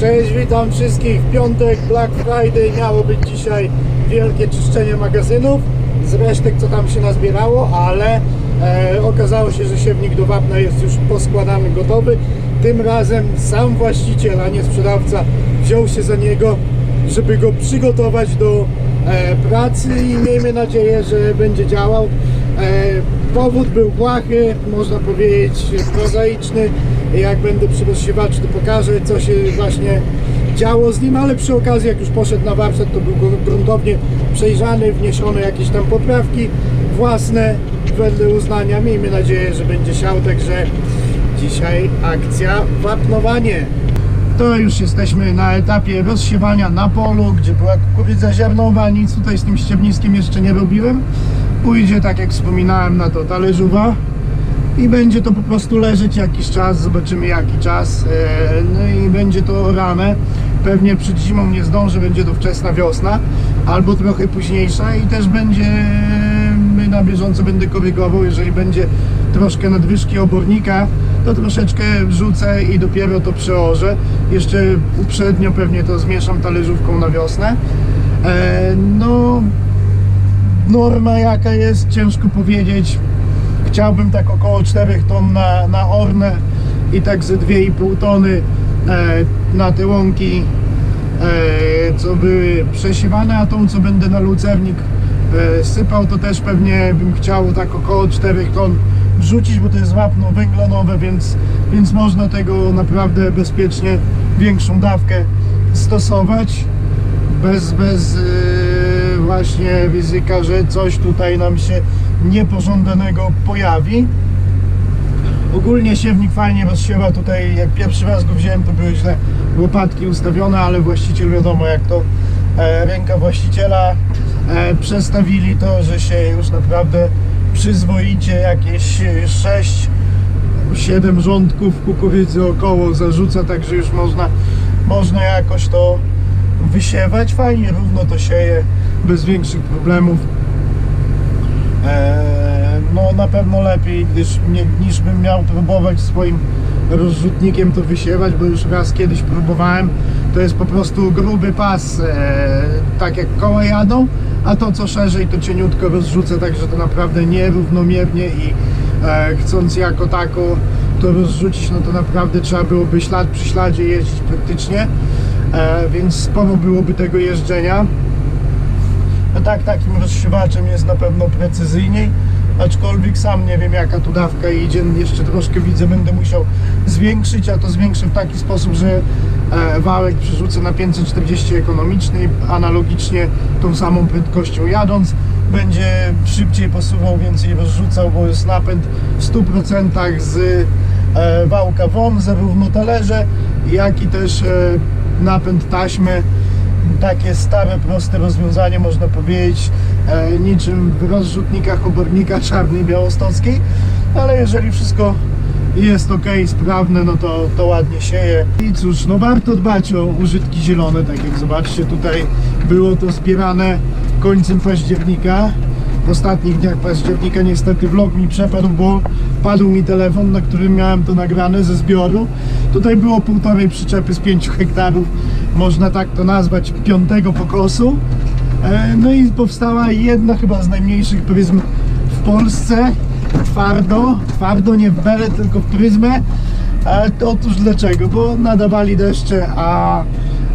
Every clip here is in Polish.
Cześć, witam wszystkich. W piątek Black Friday miało być dzisiaj wielkie czyszczenie magazynów z resztek, co tam się nazbierało, ale e, okazało się, że siewnik do wapna jest już poskładany, gotowy. Tym razem sam właściciel, a nie sprzedawca, wziął się za niego, żeby go przygotować do e, pracy i miejmy nadzieję, że będzie działał. E, Powód był błahy, można powiedzieć prozaiczny. Jak będę przy rozsiewaczu, to pokażę, co się właśnie działo z nim, ale przy okazji, jak już poszedł na warsztat, to był gruntownie przejrzany, wniesione jakieś tam poprawki własne wedle uznania. Miejmy nadzieję, że będzie siał, także dzisiaj akcja wapnowanie. To już jesteśmy na etapie rozsiewania na polu, gdzie była kukurydza ziarnowa, nic tutaj z tym ścierniskiem jeszcze nie robiłem. Pójdzie, tak jak wspominałem, na to talerzowa i będzie to po prostu leżeć jakiś czas, zobaczymy jaki czas, e, no i będzie to rane. Pewnie przed zimą nie zdąży, będzie to wczesna wiosna, albo trochę późniejsza i też będzie, na bieżąco będę korygował, jeżeli będzie troszkę nadwyżki obornika, to troszeczkę wrzucę i dopiero to przełożę. Jeszcze uprzednio pewnie to zmieszam talerzówką na wiosnę. E, No, norma jaka jest, ciężko powiedzieć. Chciałbym tak około 4 ton na, na ornę i tak ze 2,5 tony e, na te łąki, e, co były przesiewane, a tą, co będę na lucernik e, sypał, to też pewnie bym chciał tak około 4 ton wrzucić, bo to jest wapno węglonowe, więc, więc można tego naprawdę bezpiecznie większą dawkę stosować bez, bez właśnie ryzyka, że coś tutaj nam się niepożądanego pojawi. Ogólnie siewnik fajnie rozsiewa tutaj, jak pierwszy raz go wziąłem, to były źle łopatki ustawione, ale właściciel wiadomo jak to e, ręka właściciela e, przestawili to, że się już naprawdę przyzwoicie jakieś 6 7 rządków kukurydzy około zarzuca, także już można, można jakoś to wysiewać. Fajnie, równo to sieje, bez większych problemów. Eee, no na pewno lepiej, gdyż nie, niż bym miał próbować swoim rozrzutnikiem to wysiewać, bo już raz kiedyś próbowałem. To jest po prostu gruby pas, eee, tak jak koła jadą, a to co szerzej to cieniutko rozrzucę, także to naprawdę nierównomiernie i e, chcąc jako tako to rozrzucić, no to naprawdę trzeba byłoby ślad przy śladzie jeździć praktycznie, e, więc sporo byłoby tego jeżdżenia. Tak, takim rozsiewaczem jest na pewno precyzyjniej, aczkolwiek sam nie wiem jaka tu dawka idzie, jeszcze troszkę widzę, będę musiał zwiększyć, a to zwiększę w taki sposób, że e, wałek przerzucę na 540 ekonomicznej, analogicznie tą samą prędkością jadąc, będzie szybciej posuwał, więcej rozrzucał, bo jest napęd w 100% z e, wałka WOM, zarówno talerze, jak i też e, napęd taśmy takie stare, proste rozwiązanie, można powiedzieć, e, niczym w rozrzutnikach obornika czarnej białostockiej, ale jeżeli wszystko jest ok, sprawne, no to, to ładnie sieje. I cóż, no warto dbać o użytki zielone, tak jak zobaczcie, tutaj było to zbierane końcem października. W ostatnich dniach października niestety vlog mi przepadł, bo padł mi telefon, na którym miałem to nagrane ze zbioru. Tutaj było półtorej przyczepy z 5 hektarów, można tak to nazwać, piątego pokosu. E, No i powstała jedna chyba z najmniejszych pryzm w Polsce. Twardo, twardo nie w belę, tylko w pryzmę. E, Otóż dlaczego? Bo nadawali deszcze, a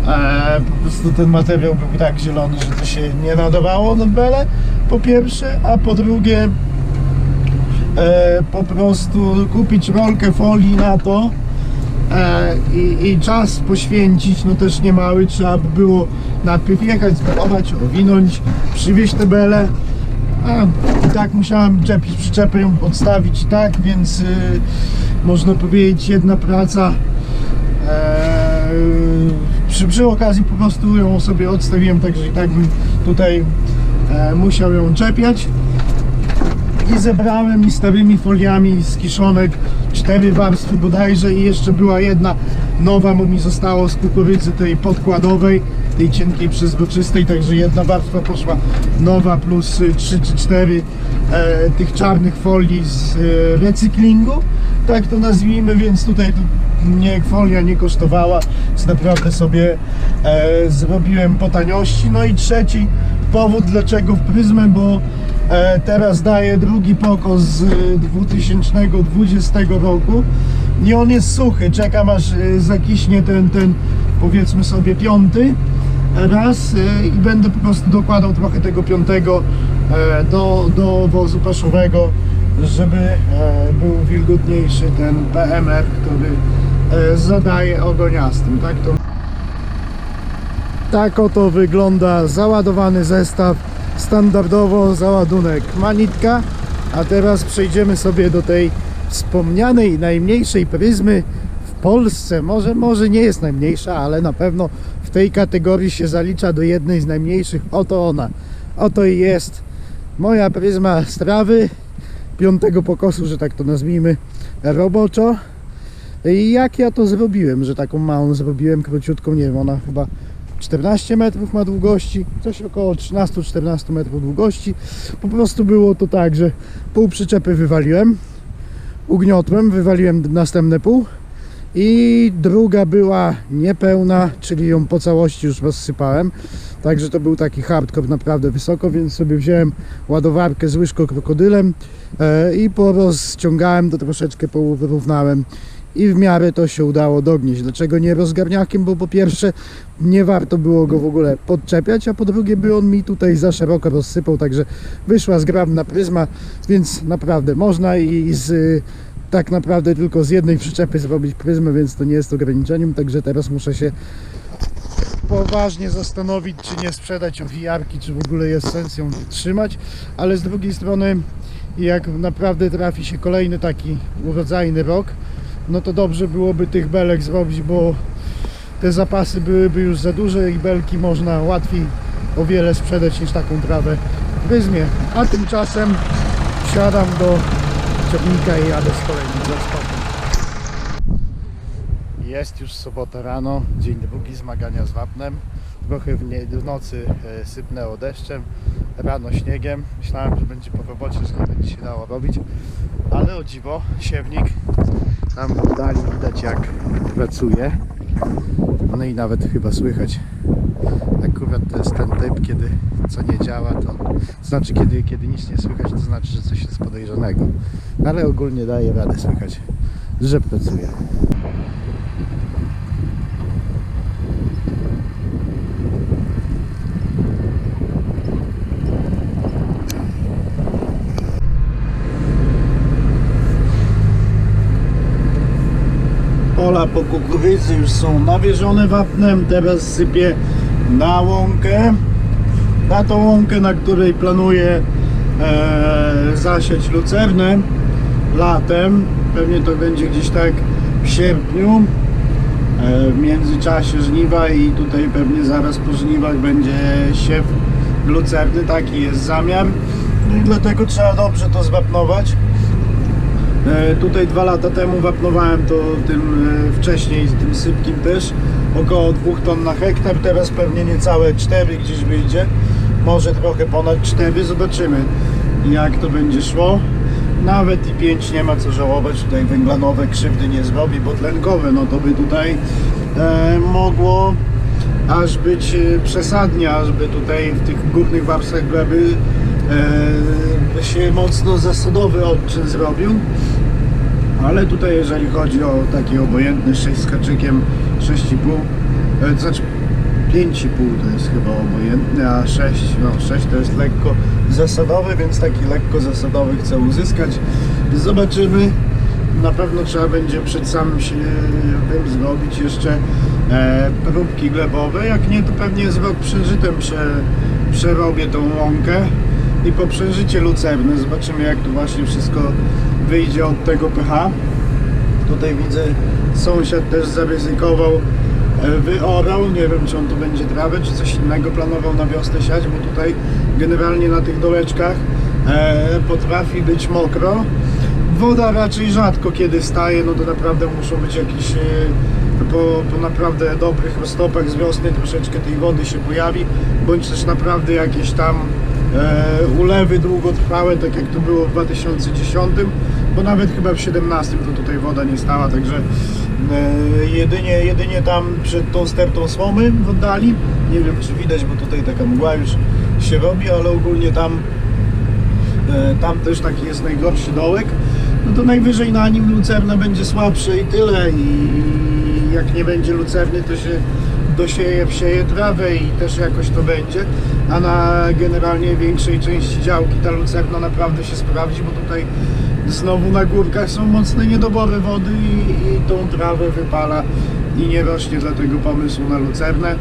e, po prostu ten materiał był tak zielony, że to się nie nadawało na belę, po pierwsze, a po drugie e, po prostu kupić rolkę folii na to e, i, i czas poświęcić, no też nie mały, trzeba by było najpierw jechać, zbudować, owinąć, przywieźć te bele, a i tak musiałem czepić przyczepę, ją odstawić i tak, więc y, można powiedzieć jedna praca Eee, przy, przy okazji po prostu ją sobie odstawiłem, także i tak bym tutaj e, musiał ją czepiać. I zebrałem i starymi foliami z kiszonek cztery warstwy bodajże i jeszcze była jedna nowa, bo mi zostało z kukurydzy tej podkładowej, tej cienkiej przezroczystej, także jedna warstwa poszła nowa plus y, trzy czy cztery e, tych czarnych folii z e, recyklingu, tak to nazwijmy, więc tutaj tu mnie folia nie kosztowała, więc naprawdę sobie e, zrobiłem po taniości. No i trzeci powód, dlaczego w pryzmę, bo e, teraz daję drugi pokos z e, 2020 roku i on jest suchy, czekam aż e, zakiśnie ten, ten powiedzmy sobie piąty raz e, i będę po prostu dokładał trochę tego piątego e, do, do wozu paszowego, żeby e, był wilgotniejszy ten PMR, który e, zadaje ogoniastym. Tak, to... tak oto wygląda załadowany zestaw. Standardowo załadunek manitka. A teraz przejdziemy sobie do tej wspomnianej najmniejszej pryzmy w Polsce. Może, może nie jest najmniejsza, ale na pewno w tej kategorii się zalicza do jednej z najmniejszych. Oto ona. Oto i jest moja pryzma strawy piątego pokosu, że tak to nazwijmy, roboczo. I jak ja to zrobiłem, że taką małą zrobiłem, króciutką, nie wiem, ona chyba 14 metrów ma długości, coś około 13-14 metrów długości. Po prostu było to tak, że pół przyczepy wywaliłem, ugniotłem, wywaliłem następne pół i druga była niepełna, czyli ją po całości już rozsypałem. Także to był taki hardcore naprawdę wysoko, więc sobie wziąłem ładowarkę z łyżką krokodylem e, i porozciągałem to troszeczkę, powyrównałem i w miarę to się udało dognieść. Dlaczego nie rozgarniakiem? Bo po pierwsze nie warto było go w ogóle podczepiać, a po drugie by on mi tutaj za szeroko rozsypał, także wyszła zgrabna pryzma, więc naprawdę można i z tak naprawdę tylko z jednej przyczepy zrobić pryzmę, więc to nie jest ograniczeniem, także teraz muszę się poważnie zastanowić, czy nie sprzedać owijarki, czy w ogóle jest sens ją trzymać, ale z drugiej strony jak naprawdę trafi się kolejny taki urodzajny rok, no to dobrze byłoby tych belek zrobić, bo te zapasy byłyby już za duże i belki można łatwiej o wiele sprzedać niż taką trawę w pryzmie. A tymczasem wsiadam do ciągnika i jadę z kolejnym zastępem. Jest już sobota rano, dzień drugi zmagania z wapnem. Trochę w, nie, w nocy e, sypnęło deszczem, rano śniegiem. Myślałem, że będzie po robocie, że nie będzie się dało robić, ale o dziwo, siewnik tam w oddali widać jak pracuje. No i nawet chyba słychać. Akurat to jest ten typ, kiedy co nie działa, to, to znaczy kiedy, kiedy nic nie słychać, to znaczy, że coś jest podejrzanego. Ale ogólnie daje radę słychać, że pracuje. Pola po kukurydzy już są nawierzone wapnem, teraz sypię na łąkę. Na tą łąkę, na której planuję e, zasiać lucernę latem. Pewnie to będzie gdzieś tak w sierpniu. E, w międzyczasie żniwa i tutaj pewnie zaraz po żniwach będzie siew lucerny. Taki jest zamiar. No i dlatego trzeba dobrze to zwapnować. E, Tutaj dwa lata temu wapnowałem to tym e, wcześniej, tym sypkim też, około 2 ton na hektar, teraz pewnie niecałe 4 gdzieś wyjdzie, może trochę ponad 4, zobaczymy jak to będzie szło. Nawet i 5 nie ma co żałować, tutaj węglanowe krzywdy nie zrobi, bo tlenkowe no to by tutaj e, mogło aż być e, przesadnie, aż by tutaj w tych górnych warstwach gleby e, się mocno zasadowy odczyn zrobił. Ale tutaj jeżeli chodzi o taki obojętny 6 z haczykiem 6,5 e, to znaczy 5,5 to jest chyba obojętny, a 6, no 6 to jest lekko zasadowy, więc taki lekko zasadowy chcę uzyskać. Zobaczymy. Na pewno trzeba będzie przed samym się tym zrobić jeszcze e, próbki glebowe. Jak nie, to pewnie z rok przeżytem prze, przerobię tą łąkę i po przeżycie zobaczymy jak to właśnie wszystko wyjdzie od tego pH. Tutaj widzę sąsiad też zaryzykował e, wyorał, nie wiem czy on tu będzie trawę czy coś innego planował na wiosnę siać, bo tutaj generalnie na tych dołeczkach e, potrafi być mokro. Woda raczej rzadko kiedy staje, no to naprawdę muszą być jakieś e, po, po naprawdę dobrych roztopach z wiosny troszeczkę tej wody się pojawi, bądź też naprawdę jakieś tam ulewy długotrwałe, tak jak to było w 2010, bo nawet chyba w 17 to tutaj woda nie stała, także e, jedynie, jedynie tam przed tą stertą słomy w oddali, nie wiem czy widać, bo tutaj taka mgła już się robi, ale ogólnie tam E, Tam też taki jest najgorszy dołek. No to najwyżej na nim lucerna będzie słabsze i tyle. I jak nie będzie lucerny, to się dosieje, wsieje trawę i też jakoś to będzie. A na generalnie większej części działki ta lucerna naprawdę się sprawdzi, bo tutaj znowu na górkach są mocne niedobory wody i, i tą trawę wypala i nie rośnie dlatego pomysłu na lucernę.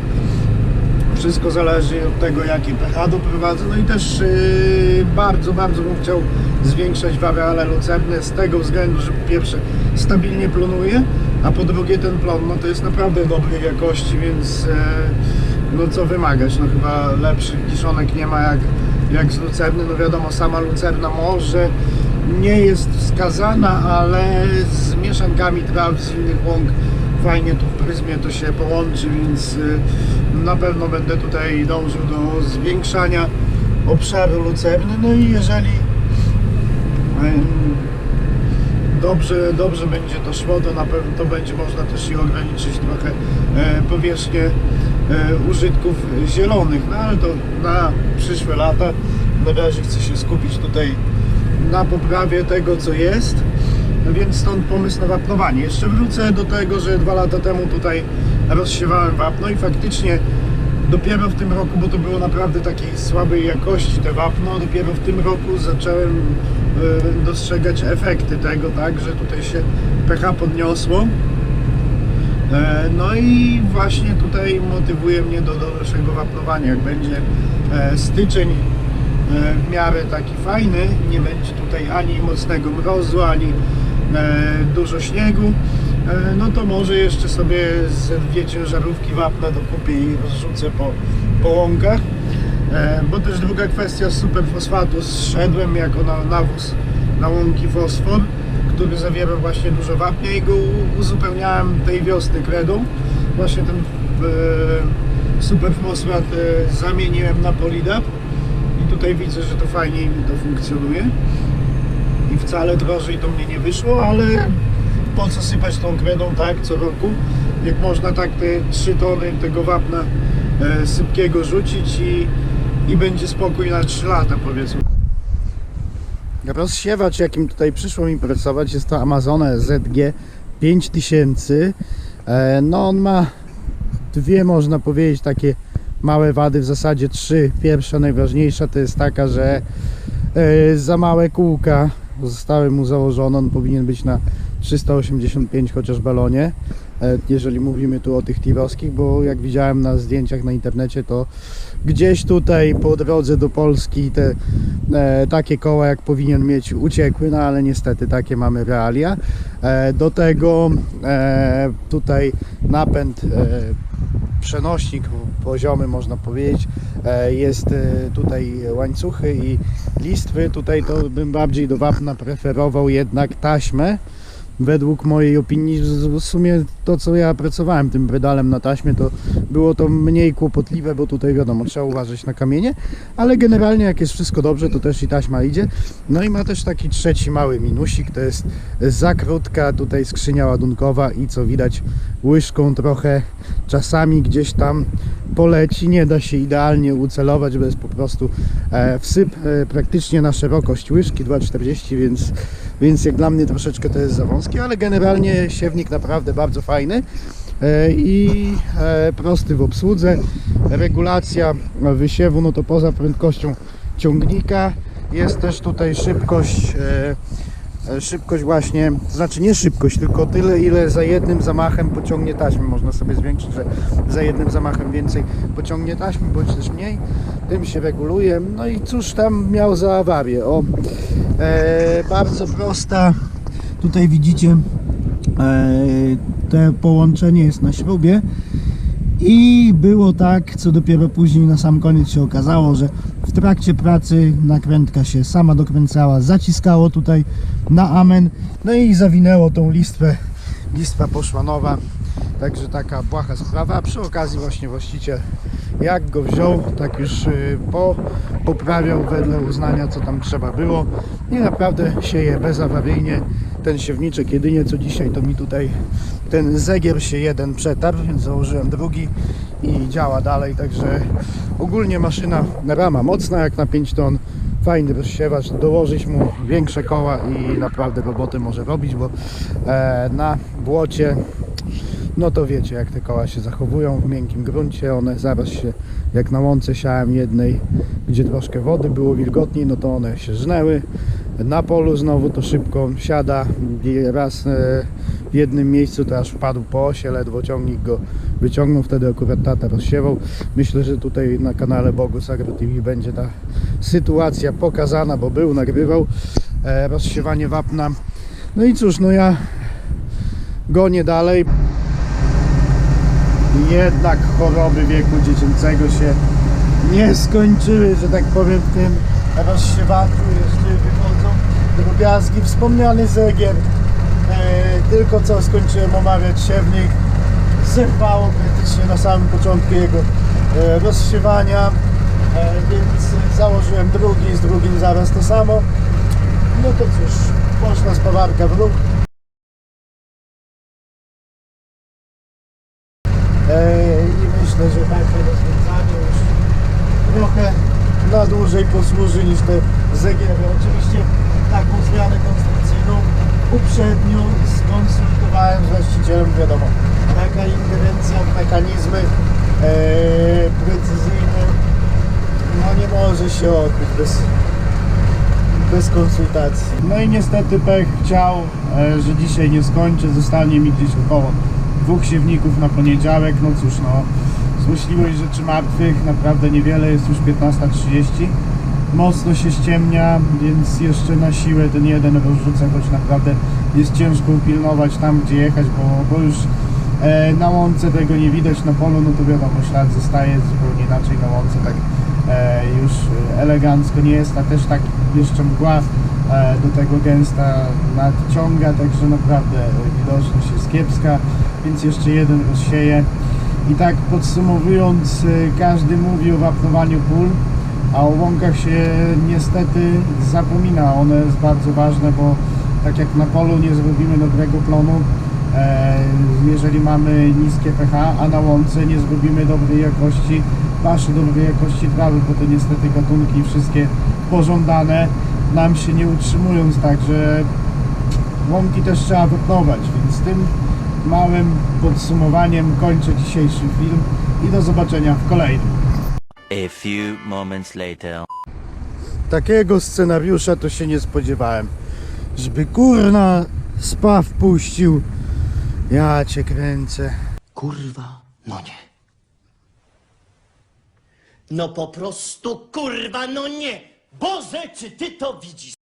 Wszystko zależy od tego, jakie pH doprowadzę. No i też yy, bardzo, bardzo bym chciał zwiększać wariale lucerne z tego względu, że po pierwsze stabilnie plonuje, a po drugie ten plon no to jest naprawdę dobrej jakości, więc e, no co wymagać, no chyba lepszych kiszonek nie ma jak, jak z lucerny. No wiadomo, sama lucerna może nie jest wskazana, ale z mieszankami traw z innych łąk fajnie tu w pryzmie to się połączy, więc y, na pewno będę tutaj dążył do zwiększania obszaru lucerny. No i jeżeli em, dobrze, dobrze będzie to szło, to na pewno to będzie można też i ograniczyć trochę e, powierzchnię e, użytków zielonych, no ale to na przyszłe lata. Na razie chcę się skupić tutaj na poprawie tego, co jest. No więc stąd pomysł na wapnowanie. Jeszcze wrócę do tego, że dwa lata temu tutaj rozsiewałem wapno i faktycznie dopiero w tym roku, bo to było naprawdę takiej słabej jakości te wapno, dopiero w tym roku zacząłem dostrzegać efekty tego, tak, że tutaj się pH podniosło. E, No i właśnie tutaj motywuje mnie do dalszego wapnowania. Jak będzie e, styczeń e, w miarę taki fajny, nie będzie tutaj ani mocnego mrozu, ani dużo śniegu, no to może jeszcze sobie ze dwie ciężarówki wapna dokupię i rozrzucę po, po łąkach. E, Bo też druga kwestia superfosfatu zszedłem jako na nawóz na łąki fosfor, który zawiera właśnie dużo wapnia i go uzupełniałem tej wiosny kredą. Właśnie ten e, superfosfat e, zamieniłem na polidap. I tutaj widzę, że to fajnie mi to funkcjonuje. I wcale drożej to mnie nie wyszło, ale po co sypać tą kredą tak co roku, jak można tak te 3 tony tego wapna sypkiego rzucić i, i będzie spokój na 3 lata powiedzmy. Rozsiewacz jakim tutaj przyszło mi pracować jest to Amazone ZG 5000 E, No on ma dwie można powiedzieć takie małe wady, w zasadzie trzy. Pierwsza, najważniejsza to jest taka, że e, za małe kółka zostały mu założone. On powinien być na 385 chociaż balonie, jeżeli mówimy tu o tych tirowskich, bo jak widziałem na zdjęciach na internecie, to gdzieś tutaj po drodze do Polski te e, takie koła jak powinien mieć uciekły, no ale niestety takie mamy realia. E, do tego e, tutaj napęd e, przenośnik poziomy można powiedzieć E, jest e, tutaj łańcuchy i listwy tutaj to bym bardziej do wapna preferował jednak taśmę według mojej opinii w sumie to co ja pracowałem tym pedalem na taśmie to było to mniej kłopotliwe bo tutaj wiadomo trzeba uważać na kamienie ale generalnie jak jest wszystko dobrze to też i taśma idzie. No i ma też taki trzeci mały minusik to jest za krótka tutaj skrzynia ładunkowa i co widać łyżką trochę czasami gdzieś tam poleci, nie da się idealnie ucelować, bo jest po prostu e, wsyp e, praktycznie na szerokość łyżki 2,40, więc, więc jak dla mnie troszeczkę to jest za wąskie, ale generalnie siewnik naprawdę bardzo fajny e, i prosty w obsłudze. Regulacja wysiewu, no to poza prędkością ciągnika jest też tutaj szybkość szybkość właśnie, to znaczy nie szybkość, tylko tyle ile za jednym zamachem pociągnie taśmy. Można sobie zwiększyć, że za jednym zamachem więcej pociągnie taśmy, bądź też mniej. Tym się reguluje. No i cóż tam miał za awarię? O, e, bardzo prosta. Tutaj widzicie e, te połączenie jest na śrubie. I było tak, co dopiero później na sam koniec się okazało, że w trakcie pracy nakrętka się sama dokręcała, zaciskało tutaj na amen, no i zawinęło tą listwę. Listwa poszła nowa, także taka błaha sprawa. A przy okazji właśnie właściciel Jak go wziął, tak już y, po, poprawiał wedle uznania, co tam trzeba było. I naprawdę sieje bezawaryjnie. Ten siewniczek jedynie co dzisiaj to mi tutaj ten zegier się jeden przetarł, więc założyłem drugi i działa dalej, także ogólnie maszyna rama mocna jak na 5 ton fajny rozsiewacz, dołożyć mu większe koła i naprawdę roboty może robić, bo e, na błocie no to wiecie jak te koła się zachowują w miękkim gruncie, one zaraz się jak na łące siałem jednej, gdzie troszkę wody było wilgotniej, no to one się żnęły. Na polu znowu to szybko siada, raz e, w jednym miejscu to aż wpadł po osie, ledwo ciągnik go wyciągnął, wtedy akurat tata rozsiewał. Myślę, że tutaj na kanale Bogus Agro TV będzie ta sytuacja pokazana, bo był, nagrywał e, rozsiewanie wapna. No i cóż, no ja gonię dalej. Jednak choroby wieku dziecięcego się nie skończyły, że tak powiem, w tym rozsiewaczu jeszcze wychodzą drobiazgi. Wspomniany zegier, tylko co skończyłem omawiać siewnik, zerwało praktycznie na samym początku jego e, rozsiewania, e, więc założyłem drugi, z drugim zaraz to samo. No to cóż, poszła spawarka w ruch. E, I myślę, że takie rozwiązanie już trochę na dłużej posłuży niż te zegiery. Oczywiście taką zmianę konstrukcyjną uprzednio skonsultowałem z właścicielem, wiadomo, taka ingerencja w mechanizmy e, precyzyjne no nie może się odbyć bez, bez konsultacji. No i niestety pech chciał, e, że dzisiaj nie skończę, zostanie mi gdzieś około dwóch siewników na poniedziałek, no cóż no, złośliwość rzeczy martwych, naprawdę niewiele, jest już 15.30, mocno się ściemnia, więc jeszcze na siłę ten jeden rozrzucę, choć naprawdę jest ciężko upilnować tam, gdzie jechać, bo, bo już e, na łące tego nie widać, na polu, no to wiadomo, ślad zostaje zupełnie inaczej na łące, tak e, już elegancko nie jest, a też tak jeszcze mgła e, do tego gęsta nadciąga, także naprawdę widoczność jest kiepska, więc jeszcze jeden rozsieje. I tak podsumowując, e, każdy mówi o wapnowaniu pól, a o łąkach się niestety zapomina. One jest bardzo ważne, bo tak jak na polu nie zrobimy dobrego plonu, e, jeżeli mamy niskie pH, a na łące nie zrobimy dobrej jakości paszy, dobrej jakości trawy, bo te niestety gatunki wszystkie pożądane nam się nie utrzymują, także łąki też trzeba wypnować, więc tym małym podsumowaniem kończę dzisiejszy film i do zobaczenia w kolejnym. A few moments later. Takiego scenariusza to się nie spodziewałem. Żeby kurna spaw puścił. Ja cię kręcę. Kurwa, no nie. No po prostu kurwa, no nie. Boże, czy ty to widzisz?